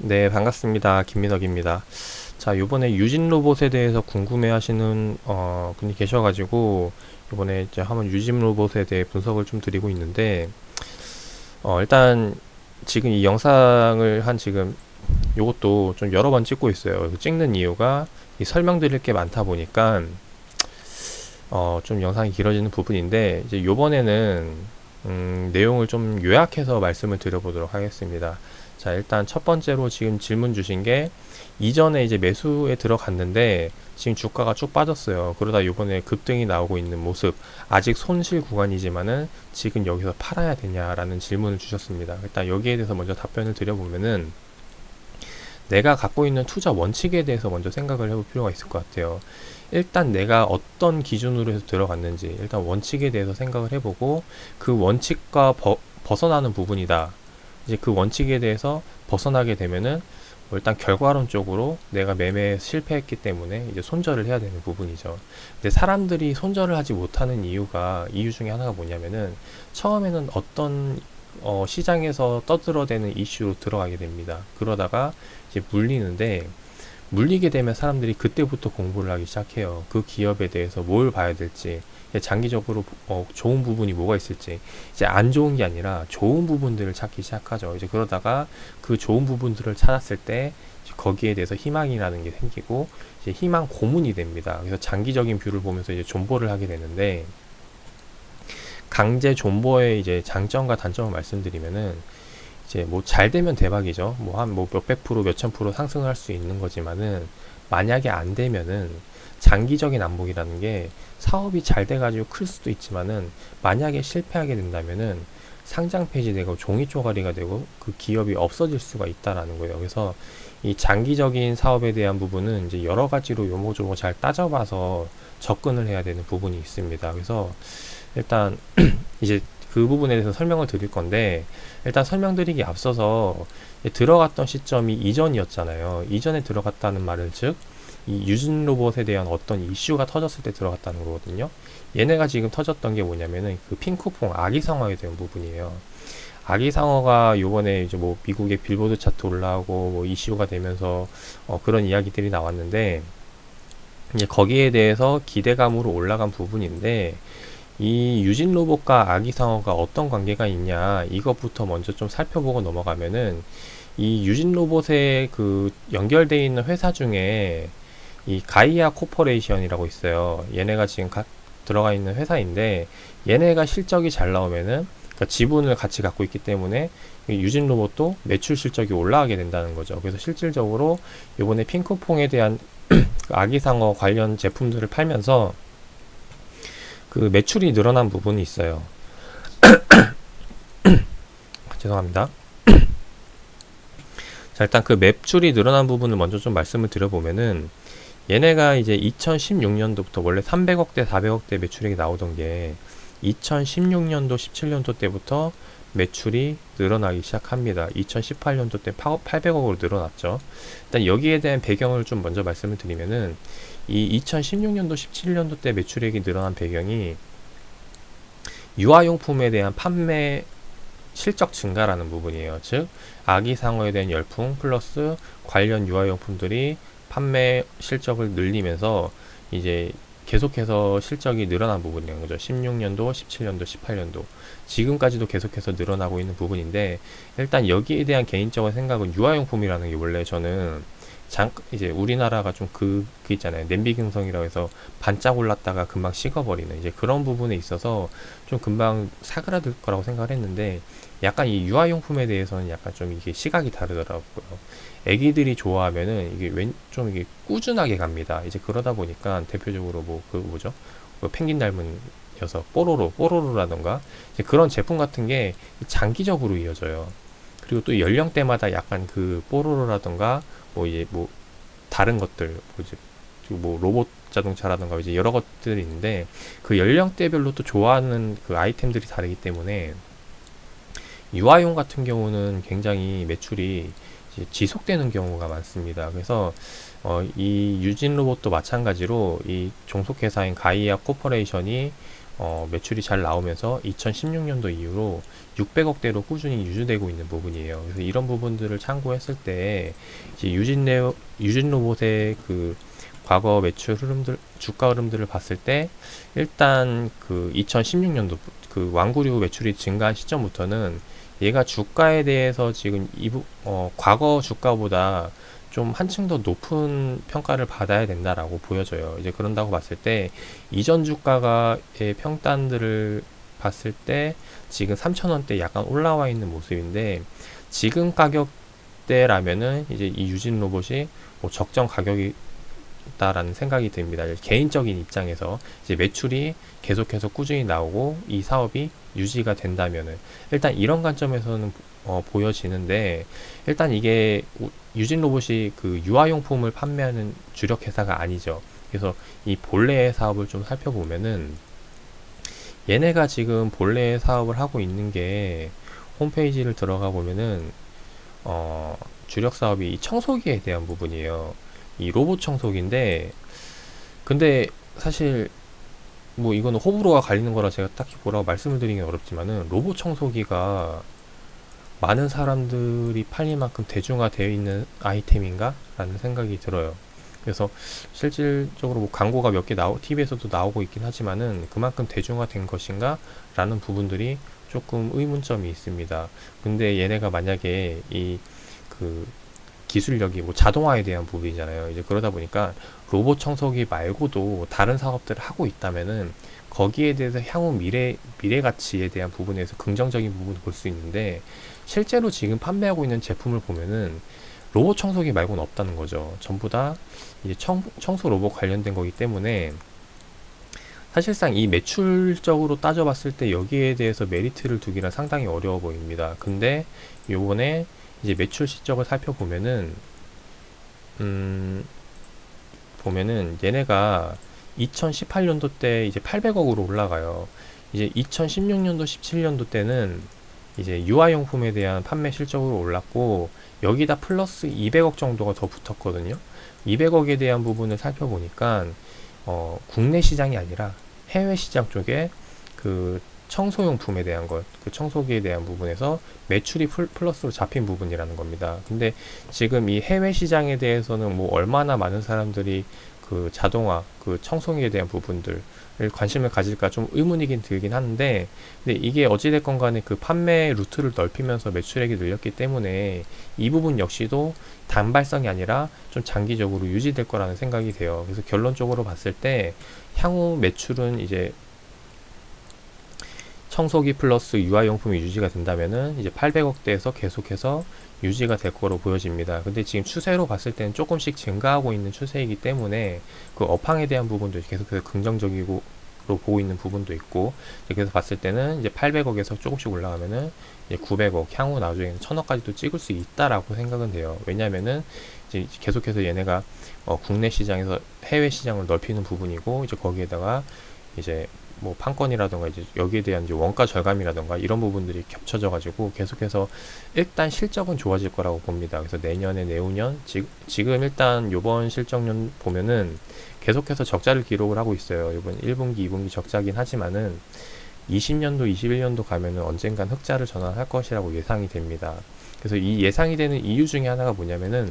네, 반갑습니다. 김민혁입니다. 자, 요번에 유진 로봇에 대해서 궁금해 하시는, 어, 분이 계셔 가지고, 요번에 이제 한번 유진 로봇에 대해 분석을 좀 드리고 있는데, 어, 일단, 지금 이 영상을 한 지금, 요것도 좀 여러 번 찍고 있어요. 찍는 이유가, 이 설명드릴 게 많다 보니까, 어, 좀 영상이 길어지는 부분인데, 이제 요번에는, 음, 내용을 좀 요약해서 말씀을 드려보도록 하겠습니다. 자, 일단 첫 번째로 지금 질문 주신 게 이전에 이제 매수에 들어갔는데 지금 주가가 쭉 빠졌어요. 그러다 이번에 급등이 나오고 있는 모습. 아직 손실 구간이지만은 지금 여기서 팔아야 되냐라는 질문을 주셨습니다. 일단 여기에 대해서 먼저 답변을 드려보면은 내가 갖고 있는 투자 원칙에 대해서 먼저 생각을 해볼 필요가 있을 것 같아요. 일단 내가 어떤 기준으로 해서 들어갔는지 일단 원칙에 대해서 생각을 해보고 그 원칙과 버, 벗어나는 부분이다. 이제 그 원칙에 대해서 벗어나게 되면은 뭐 일단 결과론적으로 내가 매매에 실패했기 때문에 이제 손절을 해야 되는 부분이죠. 근데 사람들이 손절을 하지 못하는 이유가 이유 중에 하나가 뭐냐면은 처음에는 어떤 어 시장에서 떠들어대는 이슈로 들어가게 됩니다. 그러다가 이제 물리는데 물리게 되면 사람들이 그때부터 공부를 하기 시작해요. 그 기업에 대해서 뭘 봐야 될지, 장기적으로 어, 좋은 부분이 뭐가 있을지, 이제 안 좋은 게 아니라 좋은 부분들을 찾기 시작하죠. 이제 그러다가 그 좋은 부분들을 찾았을 때 거기에 대해서 희망이라는 게 생기고 이제 희망 고문이 됩니다. 그래서 장기적인 뷰를 보면서 이제 존버를 하게 되는데 강제 존버의 이제 장점과 단점을 말씀드리면은 이제 뭐 잘 되면 대박이죠. 뭐 한 뭐 몇백 프로, 몇천 프로 상승을 할수 있는 거지만은 만약에 안 되면은 장기적인 안목이라는 게 사업이 잘 돼가지고 클 수도 있지만은 만약에 실패하게 된다면은 상장 폐지되고 종이 쪼가리가 되고 그 기업이 없어질 수가 있다라는 거예요. 그래서 이 장기적인 사업에 대한 부분은 이제 여러 가지로 요모조모 잘 따져봐서 접근을 해야 되는 부분이 있습니다. 그래서 일단 이제 그 부분에 대해서 설명을 드릴 건데 일단 설명드리기 앞서서 들어갔던 시점이 이전이었잖아요. 이전에 들어갔다는 말은 즉 이 유진 로봇에 대한 어떤 이슈가 터졌을 때 들어갔다는 거거든요. 얘네가 지금 터졌던 게 뭐냐면은 그 핑크퐁 아기 상어에 대한 부분이에요. 아기 상어가 요번에 이제 뭐 미국의 빌보드 차트 올라오고 뭐 이슈가 되면서 어 그런 이야기들이 나왔는데 이제 거기에 대해서 기대감으로 올라간 부분인데 이 유진 로봇과 아기 상어가 어떤 관계가 있냐 이것부터 먼저 좀 살펴보고 넘어가면은 이 유진 로봇에 그 연결되어 있는 회사 중에 이 가이아 코퍼레이션이라고 있어요. 얘네가 지금 가, 들어가 있는 회사인데 얘네가 실적이 잘 나오면은 그러니까 지분을 같이 갖고 있기 때문에 유진 로봇도 매출 실적이 올라가게 된다는 거죠. 그래서 실질적으로 이번에 핑크퐁에 대한 그 아기상어 관련 제품들을 팔면서 그 매출이 늘어난 부분이 있어요. 죄송합니다. 자, 일단 그 매출이 늘어난 부분을 먼저 좀 말씀을 드려보면은 얘네가 이제 2016년도부터 원래 300억대, 400억대 매출액이 나오던 게 2016년도, 17년도 때부터 매출이 늘어나기 시작합니다. 2018년도 때 800억으로 늘어났죠. 일단 여기에 대한 배경을 좀 먼저 말씀을 드리면은 이 2016년도, 17년도 때 매출액이 늘어난 배경이 유아용품에 대한 판매 실적 증가라는 부분이에요. 즉, 아기 상어에 대한 열풍 플러스 관련 유아용품들이 판매 실적을 늘리면서 이제 계속해서 실적이 늘어난 부분이라는 거죠. 16년도, 17년도, 18년도. 지금까지도 계속해서 늘어나고 있는 부분인데, 일단 여기에 대한 개인적인 생각은 유아용품이라는 게 원래 저는 장, 이제 우리나라가 좀 그, 그 있잖아요. 냄비 경성이라고 해서 반짝 올랐다가 금방 식어버리는 이제 그런 부분에 있어서 좀 금방 사그라들 거라고 생각을 했는데 약간 이 유아용품에 대해서는 약간 좀 이게 시각이 다르더라고요. 애기들이 좋아하면은 이게 왠, 좀 이게 꾸준하게 갑니다. 이제 그러다 보니까 대표적으로 뭐 그 뭐죠? 그 펭귄 닮은 녀석, 뽀로로, 뽀로로라던가 이제 그런 제품 같은 게 장기적으로 이어져요. 그리고 또 연령대마다 약간 그 뽀로로라던가 뭐 이제 뭐 다른 것들 뭐 이제 뭐 로봇 자동차라든가 이제 여러 것들이 있는데 그 연령대별로 또 좋아하는 그 아이템들이 다르기 때문에 유아용 같은 경우는 굉장히 매출이 지속되는 경우가 많습니다. 그래서 어, 이 유진 로봇도 마찬가지로 이 종속회사인 가이아 코퍼레이션이 어, 매출이 잘 나오면서 2016년도 이후로 600억대로 꾸준히 유지되고 있는 부분이에요. 그래서 이런 부분들을 참고했을 때 이제 유진 네 유진 로봇의 그 과거 매출 흐름들 주가 흐름들을 봤을 때 일단 그 2016년도 그 완구류 매출이 증가한 시점부터는 얘가 주가에 대해서 지금 이부 어 과거 주가보다 좀 한층 더 높은 평가를 받아야 된다라고 보여져요. 이제 그런다고 봤을 때 이전 주가가의 평단들을 봤을 때 지금 3,000원대 약간 올라와 있는 모습인데 지금 가격대라면은 이제 이 유진 로봇이 뭐 적정 가격이 다라는 생각이 듭니다. 개인적인 입장에서 이제 매출이 계속해서 꾸준히 나오고 이 사업이 유지가 된다면은 일단 이런 관점에서는 어, 보여지는데 일단 이게 우- 유진 로봇이 그 유아용품을 판매하는 주력 회사가 아니죠. 그래서 이 본래의 사업을 좀 살펴보면은 얘네가 지금 본래 사업을 하고 있는 게 홈페이지를 들어가 보면은 어, 주력 사업이 이 청소기에 대한 부분이에요. 이 로봇 청소기인데 근데 사실 뭐 이거는 호불호가 갈리는 거라 제가 딱히 뭐라고 말씀을 드리긴 어렵지만은 로봇 청소기가 많은 사람들이 팔릴 만큼 대중화되어 있는 아이템인가? 라는 생각이 들어요. 그래서 실질적으로 뭐 광고가 몇 개 나오, TV에서도 나오고 있긴 하지만은 그만큼 대중화된 것인가? 라는 부분들이 조금 의문점이 있습니다. 근데 얘네가 만약에 이 그 기술력이 뭐 자동화에 대한 부분이잖아요. 이제 그러다 보니까 로봇 청소기 말고도 다른 사업들을 하고 있다면은 거기에 대해서 향후 미래 미래 가치에 대한 부분에서 긍정적인 부분을 볼 수 있는데 실제로 지금 판매하고 있는 제품을 보면은 로봇 청소기 말고는 없다는 거죠. 전부 다 이제 청, 청소 로봇 관련된 거기 때문에 사실상 이 매출적으로 따져봤을 때 여기에 대해서 메리트를 두기는 상당히 어려워 보입니다. 근데 요번에 이제 매출 실적을 살펴보면은 음 보면은 얘네가 2018년도 때 이제 800억으로 올라가요. 이제 2016년도 17년도 때는 이제 유아용품에 대한 판매 실적으로 올랐고 여기다 플러스 200억 정도가 더 붙었거든요. 200억에 대한 부분을 살펴보니까 어, 국내 시장이 아니라 해외 시장 쪽에 그 청소용품에 대한 것, 그 청소기에 대한 부분에서 매출이 풀, 플러스로 잡힌 부분이라는 겁니다. 근데 지금 이 해외 시장에 대해서는 뭐 얼마나 많은 사람들이 그 자동화, 그 청소기에 대한 부분들을 관심을 가질까 좀 의문이긴 들긴 하는데, 근데 이게 어찌됐건 간에 그 판매 루트를 넓히면서 매출액이 늘렸기 때문에 이 부분 역시도 단발성이 아니라 좀 장기적으로 유지될 거라는 생각이 돼요. 그래서 결론적으로 봤을 때 향후 매출은 이제 청소기 플러스 유아용품이 유지가 된다면은 이제 800억대에서 계속해서 유지가 될 거로 보여집니다. 근데 지금 추세로 봤을 때는 조금씩 증가하고 있는 추세이기 때문에 그 업황에 대한 부분도 계속해서 긍정적이고 로 보고 있는 부분도 있고 그래서 봤을 때는 이제 800억에서 조금씩 올라가면은 이제 900억 향후 나중에는 1000억까지도 찍을 수 있다라고 생각은 돼요. 왜냐면은 이제 계속해서 얘네가 어 국내 시장에서 해외 시장을 넓히는 부분이고 이제 거기에다가 이제 뭐 판권이라던가 이제 여기에 대한 이제 원가 절감이라던가 이런 부분들이 겹쳐져 가지고 계속해서 일단 실적은 좋아질 거라고 봅니다. 그래서 내년에 내후년 지, 지금 일단 요번 실적년 보면은 계속해서 적자를 기록을 하고 있어요. 이번 1분기, 2분기 적자긴 하지만은 20년도, 21년도 가면은 언젠간 흑자를 전환할 것이라고 예상이 됩니다. 그래서 이 예상이 되는 이유 중에 하나가 뭐냐면은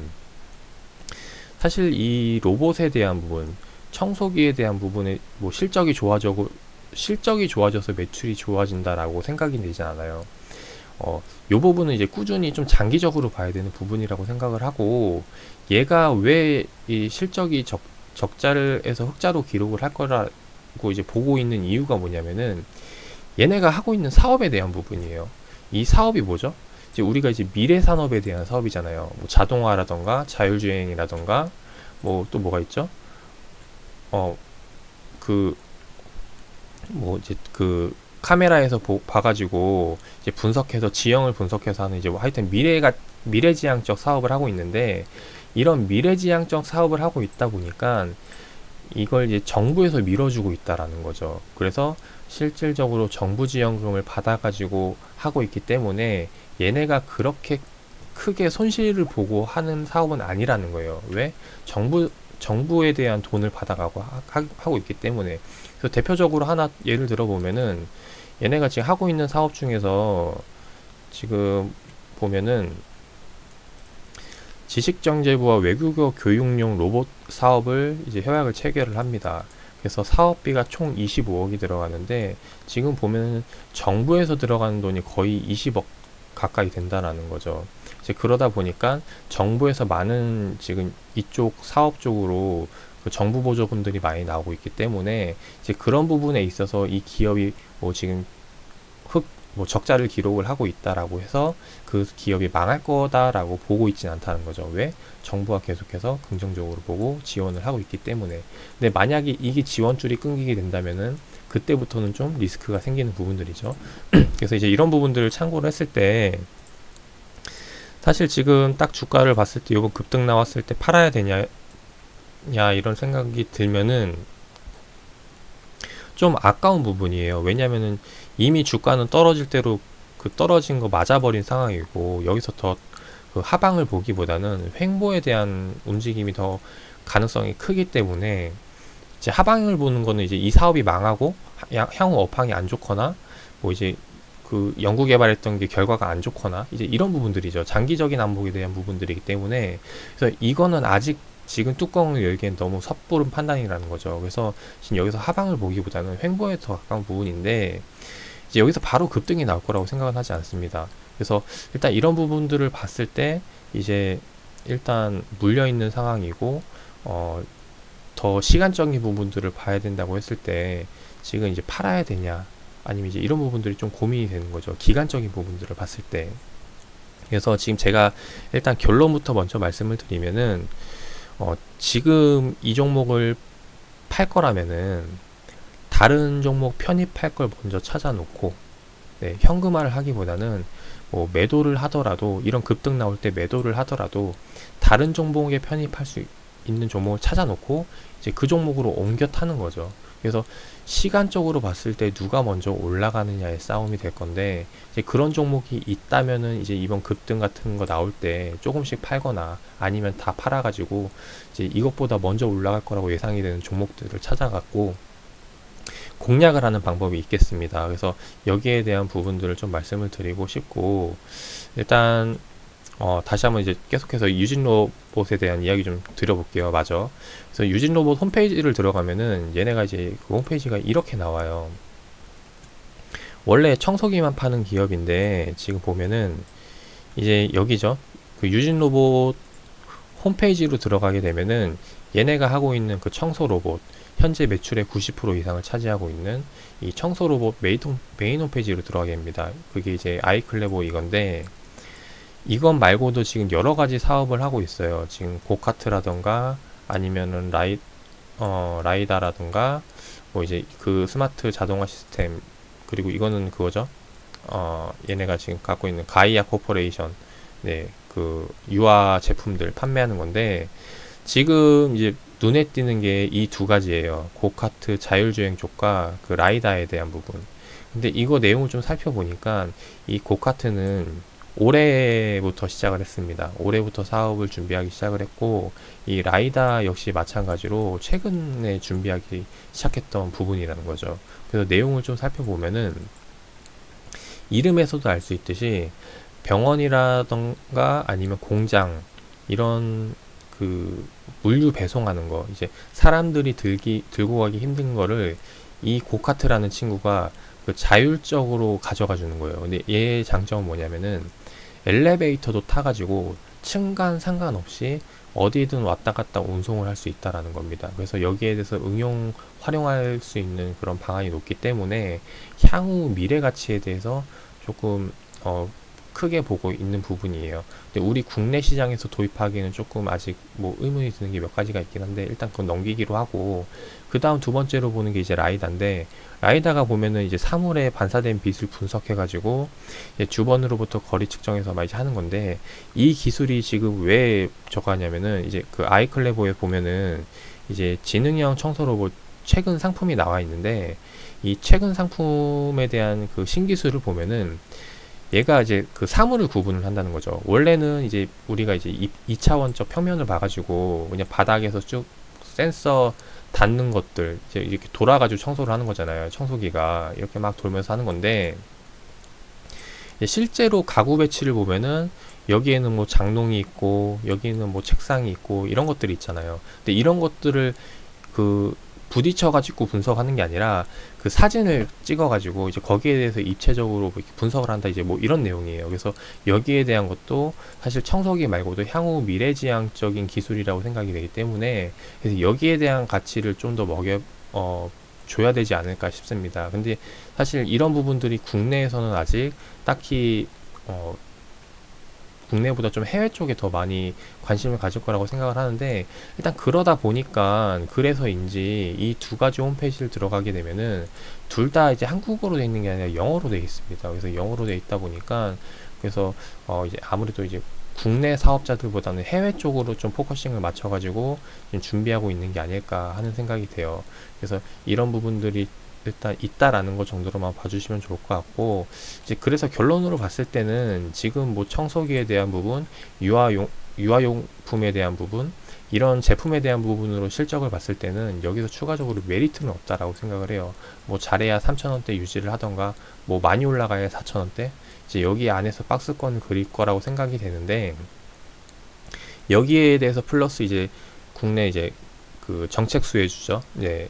사실 이 로봇에 대한 부분, 청소기에 대한 부분에 뭐 실적이 좋아져고 실적이 좋아져서 매출이 좋아진다라고 생각이 되지 않아요. 어, 요 부분은 이제 꾸준히 좀 장기적으로 봐야 되는 부분이라고 생각을 하고 얘가 왜 이 실적이 적, 적자를 해서 흑자로 기록을 할 거라고 이제 보고 있는 이유가 뭐냐면은 얘네가 하고 있는 사업에 대한 부분이에요. 이 사업이 뭐죠? 이제 우리가 이제 미래 산업에 대한 사업이잖아요. 뭐 자동화라던가 자율주행이라던가 뭐 또 뭐가 있죠? 어, 그 뭐 이제 그 카메라에서 보, 봐가지고 이제 분석해서 지형을 분석해서 하는 이제 뭐 하여튼 미래가 미래지향적 사업을 하고 있는데 이런 미래지향적 사업을 하고 있다 보니까 이걸 이제 정부에서 밀어주고 있다라는 거죠. 그래서 실질적으로 정부 지원금을 받아가지고 하고 있기 때문에 얘네가 그렇게 크게 손실을 보고 하는 사업은 아니라는 거예요. 왜? 정부 정부에 대한 돈을 받아가고 하, 고 있기 때문에 그래서 대표적으로 하나 예를 들어 보면은 얘네가 지금 하고 있는 사업 중에서 지금 보면은 지식정제부와 외국어 교육용 로봇 사업을 이제 협약을 체결을 합니다. 그래서 사업비가 총 25억이 들어가는데 지금 보면 정부에서 들어가는 돈이 거의 20억 가까이 된다라는 거죠. 이제 그러다 보니까 정부에서 많은 지금 이쪽 사업 쪽으로 그 정부 보조금들이 많이 나오고 있기 때문에 이제 그런 부분에 있어서 이 기업이 뭐 지금 흑 뭐 적자를 기록을 하고 있다라고 해서 그 기업이 망할 거다라고 보고 있진 않다는 거죠. 왜? 정부가 계속해서 긍정적으로 보고 지원을 하고 있기 때문에. 근데 만약에 이게 지원줄이 끊기게 된다면은 그때부터는 좀 리스크가 생기는 부분들이죠. 그래서 이제 이런 부분들을 참고를 했을 때 사실 지금 딱 주가를 봤을 때 요번 급등 나왔을 때 팔아야 되냐 야 이런 생각이 들면은 좀 아까운 부분이에요. 왜냐면은 이미 주가는 떨어질 대로 그 떨어진 거 맞아버린 상황이고 여기서 더 그 하방을 보기보다는 횡보에 대한 움직임이 더 가능성이 크기 때문에 이제 하방을 보는 거는 이제 이 사업이 망하고 향후 업황이 안 좋거나 뭐 이제 그 연구 개발했던 게 결과가 안 좋거나 이제 이런 부분들이죠. 장기적인 안목에 대한 부분들이기 때문에 그래서 이거는 아직 지금 뚜껑을 열기엔 너무 섣부른 판단이라는 거죠. 그래서 지금 여기서 하방을 보기보다는 횡보에 더 가까운 부분인데 이제 여기서 바로 급등이 나올 거라고 생각은 하지 않습니다. 그래서 일단 이런 부분들을 봤을 때 이제 일단 물려 있는 상황이고 어, 더 시간적인 부분들을 봐야 된다고 했을 때 지금 이제 팔아야 되냐 아니면 이제 이런 부분들이 좀 고민이 되는 거죠. 기간적인 부분들을 봤을 때. 그래서 지금 제가 일단 결론부터 먼저 말씀을 드리면은 어, 지금 이 종목을 팔 거라면은 다른 종목 편입할 걸 먼저 찾아놓고 네, 현금화를 하기보다는 뭐 매도를 하더라도 이런 급등 나올 때 매도를 하더라도 다른 종목에 편입할 수 있는 종목을 찾아놓고 이제 그 종목으로 옮겨 타는 거죠. 그래서 시간적으로 봤을 때 누가 먼저 올라가느냐의 싸움이 될 건데 이제 그런 종목이 있다면은 이제 이번 급등 같은 거 나올 때 조금씩 팔거나 아니면 다 팔아가지고 이제 이것보다 먼저 올라갈 거라고 예상이 되는 종목들을 찾아갖고 공략을 하는 방법이 있겠습니다. 그래서 여기에 대한 부분들을 좀 말씀을 드리고 싶고 일단 어, 다시 한번 이제 계속해서 유진 로봇에 대한 이야기 좀 드려볼게요. 맞아. 그래서 유진 로봇 홈페이지를 들어가면은 얘네가 이제 그 홈페이지가 이렇게 나와요. 원래 청소기만 파는 기업인데 지금 보면은 이제 여기죠. 그 유진 로봇 홈페이지로 들어가게 되면은 얘네가 하고 있는 그 청소 로봇 현재 매출의 90% 이상을 차지하고 있는 이 청소 로봇 메인, 홈페이지로 들어가게 됩니다. 그게 이제 아이클레보 이건데 이것 말고도 지금 여러 가지 사업을 하고 있어요. 지금 고카트라던가 아니면은 라이 어 라이다라던가 뭐 이제 그 스마트 자동화 시스템 그리고 이거는 그거죠. 어 얘네가 지금 갖고 있는 가이아 코퍼레이션 네 그 유아 제품들 판매하는 건데 지금 이제 눈에 띄는 게 이 두 가지예요. 고카트 자율주행 쪽과 그 라이다에 대한 부분. 근데 이거 내용을 좀 살펴보니까 이 고카트는 올해부터 시작을 했습니다. 올해부터 사업을 준비하기 시작을 했고 이 라이다 역시 마찬가지로 최근에 준비하기 시작했던 부분이라는 거죠. 그래서 내용을 좀 살펴보면은 이름에서도 알 수 있듯이 병원이라던가 아니면 공장 이런 그 물류 배송하는 거 이제 사람들이 들기 들고 가기 힘든 거를 이 고카트라는 친구가 그 자율적으로 가져가 주는 거예요. 근데 얘의 장점은 뭐냐면은 엘리베이터도 타가지고 층간 상관없이 어디든 왔다 갔다 운송을 할 수 있다라는 겁니다. 그래서 여기에 대해서 응용 활용할 수 있는 그런 방안이 높기 때문에 향후 미래 가치에 대해서 조금 어, 크게 보고 있는 부분이에요. 근데 우리 국내 시장에서 도입하기에는 조금 아직 뭐 의문이 드는 게 몇 가지가 있긴 한데 일단 그건 넘기기로 하고 그 다음 두 번째로 보는 게 이제 라이다인데 라이다가 보면은 이제 사물에 반사된 빛을 분석해가지고 주번으로부터 거리 측정해서 막 이제 하는 건데 이 기술이 지금 왜 저거 하냐면은 이제 그 아이클레보에 보면은 이제 지능형 청소 로봇 최근 상품이 나와 있는데 이 최근 상품에 대한 그 신기술을 보면은 얘가 이제 그 사물을 구분을 한다는 거죠. 원래는 이제 우리가 이제 2 차원적 평면을 봐가지고 그냥 바닥에서 쭉 센서 닿는 것들 이제 이렇게 돌아가지고 청소를 하는 거잖아요. 청소기가 이렇게 막 돌면서 하는 건데 실제로 가구 배치를 보면은 여기에는 뭐 장롱이 있고 여기는 뭐 책상이 있고 이런 것들이 있잖아요. 근데 이런 것들을 그 부딪혀 가지고 분석하는 게 아니라 그 사진을 찍어 가지고 이제 거기에 대해서 입체적으로 뭐 분석을 한다 이제 뭐 이런 내용이에요. 그래서 여기에 대한 것도 사실 청소기 말고도 향후 미래지향적인 기술이라고 생각이 되기 때문에 그래서 여기에 대한 가치를 좀 더 먹여 어 줘야 되지 않을까 싶습니다. 근데 사실 이런 부분들이 국내에서는 아직 딱히 어 국내보다 좀 해외 쪽에 더 많이 관심을 가질 거라고 생각을 하는데 일단 그러다 보니까 그래서인지 이 두 가지 홈페이지를 들어가게 되면은 둘 다 이제 한국어로 돼 있는 게 아니라 영어로 돼 있습니다. 그래서 영어로 돼 있다 보니까 그래서 어 이제 아무래도 이제 국내 사업자들보다는 해외 쪽으로 좀 포커싱을 맞춰가지고 좀 준비하고 있는 게 아닐까 하는 생각이 돼요. 그래서 이런 부분들이 일단 있다라는 것 정도로만 봐주시면 좋을 것 같고 이제 그래서 결론으로 봤을 때는 지금 뭐 청소기에 대한 부분, 유아용 유아용품에 대한 부분 이런 제품에 대한 부분으로 실적을 봤을 때는 여기서 추가적으로 메리트는 없다라고 생각을 해요. 뭐 잘해야 3,000원대 유지를 하던가 뭐 많이 올라가야 4,000원대 이제 여기 안에서 박스권을 그릴 거라고 생각이 되는데 여기에 대해서 플러스 이제 국내 이제 그 정책 수혜주죠. 이제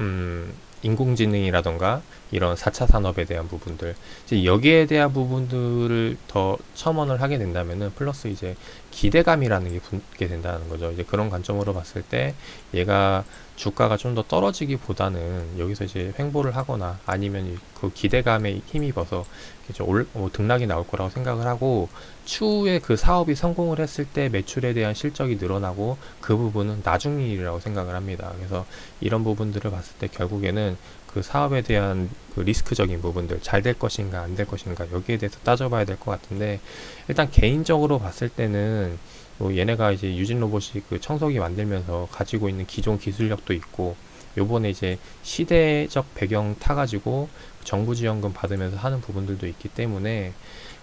음 인공지능이라던가 이런 4차 산업에 대한 부분들 이제 여기에 대한 부분들을 더 첨언을 하게 된다면은 플러스 이제 기대감이라는 게 붙게 된다는 거죠. 이제 그런 관점으로 봤을 때 얘가 주가가 좀 더 떨어지기보다는 여기서 이제 횡보를 하거나 아니면 그 기대감에 힘입어서 이제 올, 뭐 등락이 나올 거라고 생각을 하고 추후에 그 사업이 성공을 했을 때 매출에 대한 실적이 늘어나고 그 부분은 나중 일이라고 생각을 합니다. 그래서 이런 부분들을 봤을 때 결국에는 그 사업에 대한 그 리스크적인 부분들 잘 될 것인가 안 될 것인가 여기에 대해서 따져봐야 될 것 같은데 일단 개인적으로 봤을 때는 뭐 얘네가 이제 유진 로봇이 그 청소기 만들면서 가지고 있는 기존 기술력도 있고 요번에 이제 시대적 배경 타가지고 정부 지원금 받으면서 하는 부분들도 있기 때문에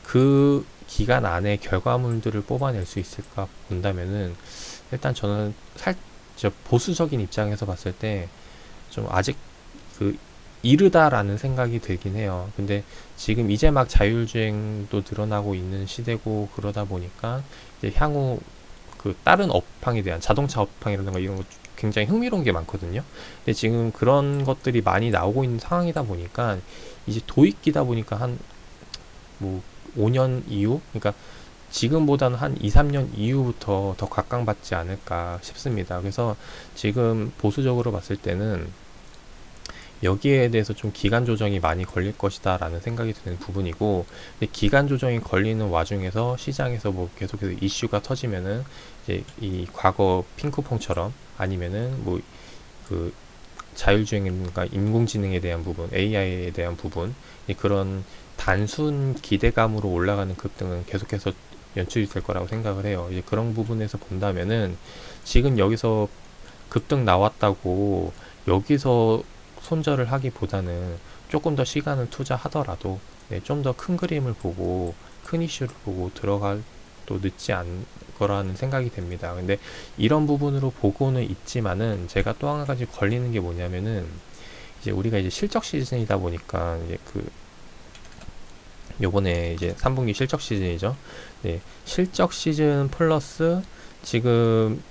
그 기간 안에 결과물들을 뽑아낼 수 있을까 본다면은 일단 저는 살짝 보수적인 입장에서 봤을 때 좀 아직 그 이르다라는 생각이 들긴 해요. 근데 지금 이제 막 자율주행도 늘어나고 있는 시대고 그러다 보니까 이제 향후 그 다른 업황에 대한 자동차 업황이라든가 이런 거 굉장히 흥미로운 게 많거든요. 근데 지금 그런 것들이 많이 나오고 있는 상황이다 보니까 이제 도입기다 보니까 한 뭐 5년 이후 그러니까 지금보다는 한 2, 3년 이후부터 더 각광받지 않을까 싶습니다. 그래서 지금 보수적으로 봤을 때는 여기에 대해서 좀 기간 조정이 많이 걸릴 것이다 라는 생각이 드는 부분이고 기간 조정이 걸리는 와중에서 시장에서 뭐 계속해서 이슈가 터지면은 이제 이 과거 핑크퐁처럼 아니면은 뭐 그 자율주행과 인공지능에 대한 부분, AI에 대한 부분 그런 단순 기대감으로 올라가는 급등은 계속해서 연출이 될 거라고 생각을 해요. 이제 그런 부분에서 본다면은 지금 여기서 급등 나왔다고 여기서 손절을 하기보다는 조금 더 시간을 투자하더라도 네, 좀 더 큰 그림을 보고 큰 이슈를 보고 들어갈 또 늦지 않 거라는 생각이 됩니다. 근데 이런 부분으로 보고는 있지만은 제가 또 한 가지 걸리는 게 뭐냐면은 이제 우리가 이제 실적 시즌이다 보니까 이제 그 요번에 이제 3분기 실적 시즌이죠. 네, 실적 시즌 플러스 지금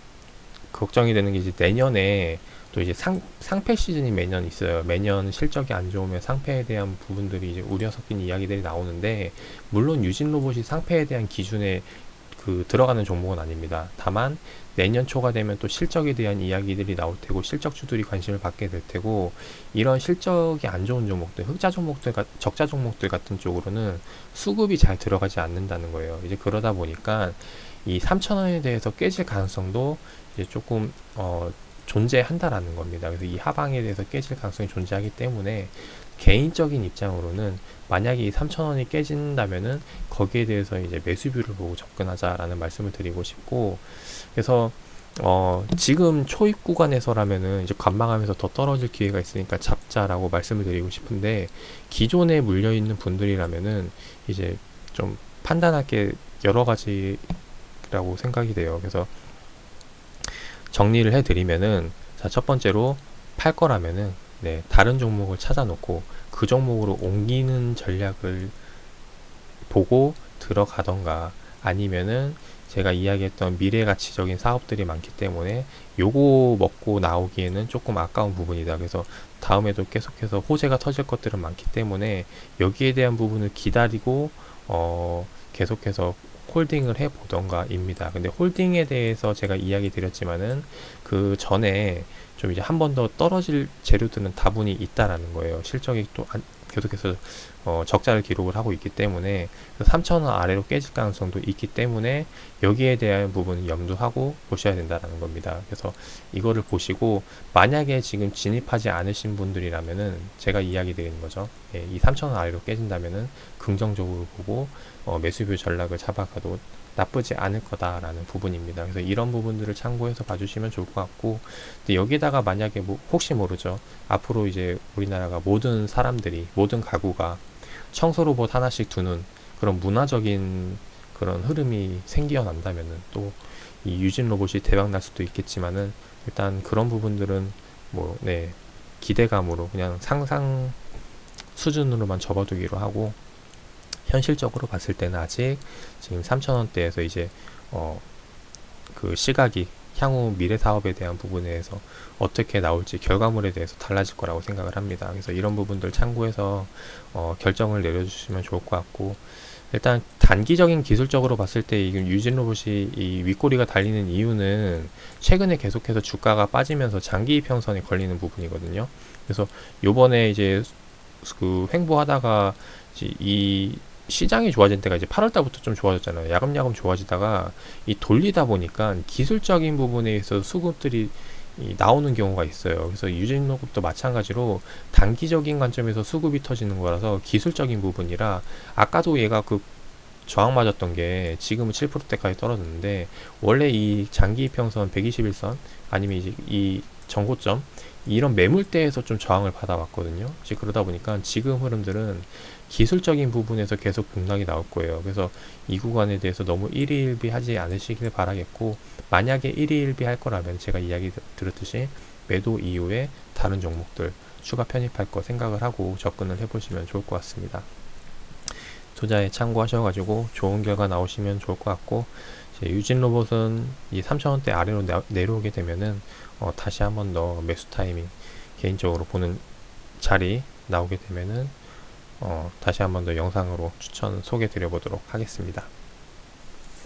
걱정이 되는 게 이제 내년에 또 이제 상, 상패 시즌이 매년 있어요. 매년 실적이 안 좋으면 상패에 대한 부분들이 이제 우려 섞인 이야기들이 나오는데, 물론 유진 로봇이 상패에 대한 기준에 그 들어가는 종목은 아닙니다. 다만 내년 초가 되면 또 실적에 대한 이야기들이 나올 테고 실적주들이 관심을 받게 될 테고 이런 실적이 안 좋은 종목들, 흑자 종목들, 적자 종목들 같은 쪽으로는 수급이 잘 들어가지 않는다는 거예요. 이제 그러다 보니까 이 3,000원에 대해서 깨질 가능성도 이제 조금 어 존재한다라는 겁니다. 그래서 이 하방에 대해서 깨질 가능성이 존재하기 때문에 개인적인 입장으로는 만약에 이 3,000원이 깨진다면은 거기에 대해서 이제 매수뷰를 보고 접근하자라는 말씀을 드리고 싶고 그래서 어 지금 초입 구간에서라면은 이제 관망하면서 더 떨어질 기회가 있으니까 잡자라고 말씀을 드리고 싶은데 기존에 물려 있는 분들이라면은 이제 좀 판단할 게 여러 가지라고 생각이 돼요. 그래서 정리를 해드리면은 자 첫 번째로 팔 거라면은 네 다른 종목을 찾아놓고 그 종목으로 옮기는 전략을 보고 들어가던가 아니면은 제가 이야기했던 미래 가치적인 사업들이 많기 때문에 요거 먹고 나오기에는 조금 아까운 부분이다. 그래서 다음에도 계속해서 호재가 터질 것들은 많기 때문에 여기에 대한 부분을 기다리고 어 계속해서 홀딩을 해 보던가 입니다. 근데 홀딩에 대해서 제가 이야기 드렸지만은 그 전에 좀 이제 한 번 더 떨어질 재료들은 다분히 있다라는 거예요. 실적이 또 안- 계속해서 어, 적자를 기록을 하고 있기 때문에 3,000원 아래로 깨질 가능성도 있기 때문에 여기에 대한 부분을 염두하고 보셔야 된다라는 겁니다. 그래서 이거를 보시고 만약에 지금 진입하지 않으신 분들이라면은 제가 이야기 드리는 거죠. 예, 이 3,000원 아래로 깨진다면은 긍정적으로 보고 어, 매수표 전략을 잡아가도 나쁘지 않을 거다라는 부분입니다. 그래서 이런 부분들을 참고해서 봐주시면 좋을 것 같고, 근데 여기다가 만약에 뭐 혹시 모르죠. 앞으로 이제 우리나라가 모든 사람들이 모든 가구가 청소 로봇 하나씩 두는 그런 문화적인 그런 흐름이 생겨난다면은 또 이 유진 로봇이 대박 날 수도 있겠지만은 일단 그런 부분들은 뭐 네 기대감으로 그냥 상상 수준으로만 접어두기로 하고 현실적으로 봤을 때는 아직 지금 3,000원대에서 이제 어 그 시각이 향후 미래 사업에 대한 부분에서 어떻게 나올지 결과물에 대해서 달라질 거라고 생각을 합니다. 그래서 이런 부분들 참고해서 어 결정을 내려주시면 좋을 것 같고 일단 단기적인 기술적으로 봤을 때 이 유진 로봇이 이 윗꼬리가 달리는 이유는 최근에 계속해서 주가가 빠지면서 장기 이평선에 걸리는 부분이거든요. 그래서 요번에 이제 그 횡보하다가 이 시장이 좋아진 때가 이제 8월 달부터 좀 좋아졌잖아요. 야금야금 좋아지다가 이 돌리다 보니까 기술적인 부분에 있어서 수급들이 이 나오는 경우가 있어요. 그래서 유진 로봇도 마찬가지로 단기적인 관점에서 수급이 터지는 거라서 기술적인 부분이라 아까도 얘가 그 저항 맞았던 게 지금은 7%대까지 떨어졌는데 원래 이 장기 이평선 121선 아니면 이제 이 전고점 이런 매물대에서 좀 저항을 받아왔거든요. 그러다 보니까 지금 흐름들은 기술적인 부분에서 계속 등락이 나올 거예요. 그래서 이 구간에 대해서 너무 일희일비 하지 않으시길 바라겠고 만약에 일희일비 할 거라면 제가 이야기 드- 드렸듯이 매도 이후에 다른 종목들 추가 편입할 거 생각을 하고 접근을 해보시면 좋을 것 같습니다. 투자에 참고하셔가지고 좋은 결과 나오시면 좋을 것 같고 유진 로봇은 이 3,000원대 아래로 내- 내려오게 되면은 어, 다시 한 번 더 매수 타이밍 개인적으로 보는 자리 나오게 되면은 어, 다시 한 번 더 영상으로 추천 소개 드려보도록 하겠습니다.